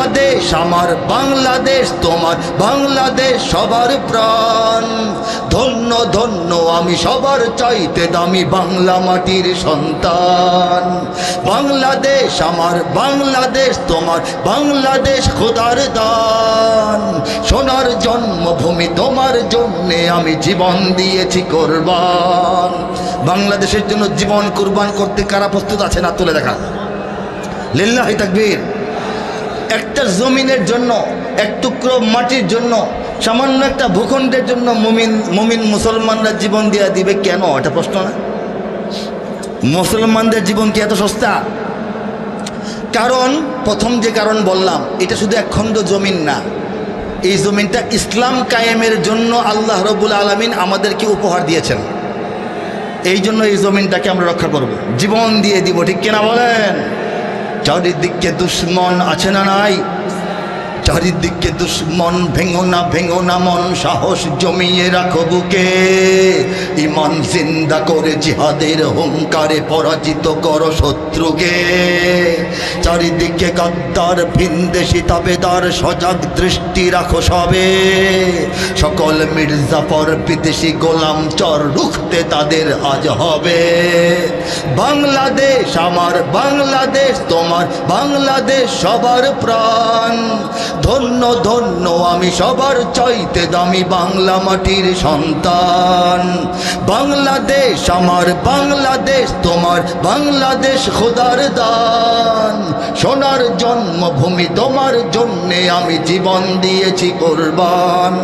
বাংলাদেশ, আমার বাংলাদেশ, তোমার বাংলাদেশ সবার প্রাণ। ধন্য ধন্য, আমি সবার চাইতে দামি বাংলা মাটির সন্তান। বাংলাদেশ, আমার বাংলাদেশ, তোমার বাংলাদেশ খোদার দান। সোনার জন্মভূমি তোমার জন্যে আমি জীবন দিয়েছি কোরবান। বাংলাদেশের জন্য জীবন কোরবান করতে কারা প্রস্তুত আছে না তুলে দেখা। লিল্লাহি তাকবীর। একটা জমিনের জন্য, এক টুকরো মাটির জন্য, সামান্য একটা ভূখণ্ডের জন্য মুমিন মুমিন মুসলমানরা জীবন দিয়ে দিবে কেন? এটা প্রশ্ন না? মুসলমানদের জীবন কি এত সস্তা? কারণ, প্রথম যে কারণ বললাম, এটা শুধু এক খণ্ড জমিন না। এই জমিনটা ইসলাম কায়েমের জন্য আল্লাহ রবুল আলমিন আমাদেরকে উপহার দিয়েছেন। এই জন্য এই জমিনটাকে আমরা রক্ষা করব। জীবন দিয়ে দিব, ঠিক কিনা বলেন? চারিদিকে দুশ্মন আছে না নাই? চারিদিকে দুশ্মন, ভেঙো না ভেঙো না মন, সাহস জমিয়ে রাখো বুকে। ইমান জিন্দা করে জিহাদের হুঙ্কারে পরাজিত করো শত্রুকে। চারিদিকে গদ্দার, ভিনদেশি তাবেদার, সজাগ দৃষ্টি রাখো সবে। সকল মির্জাফর বিদেশি গোলাম চর রুখতে তাদের আজ হবে। বাংলাদেশ আমার, বাংলাদেশ তোমার, বাংলাদেশ সবার প্রাণ। ধন্য ধন্য, আমি সবার চাইতে দামি বাংলা মাটির সন্তান। বাংলাদেশ আমার, বাংলাদেশ তোমার, বাংলাদেশ খোদার দান। সোনার জন্মভূমি তোমার জন্যে আমি জীবন দিয়েছি কোরবান।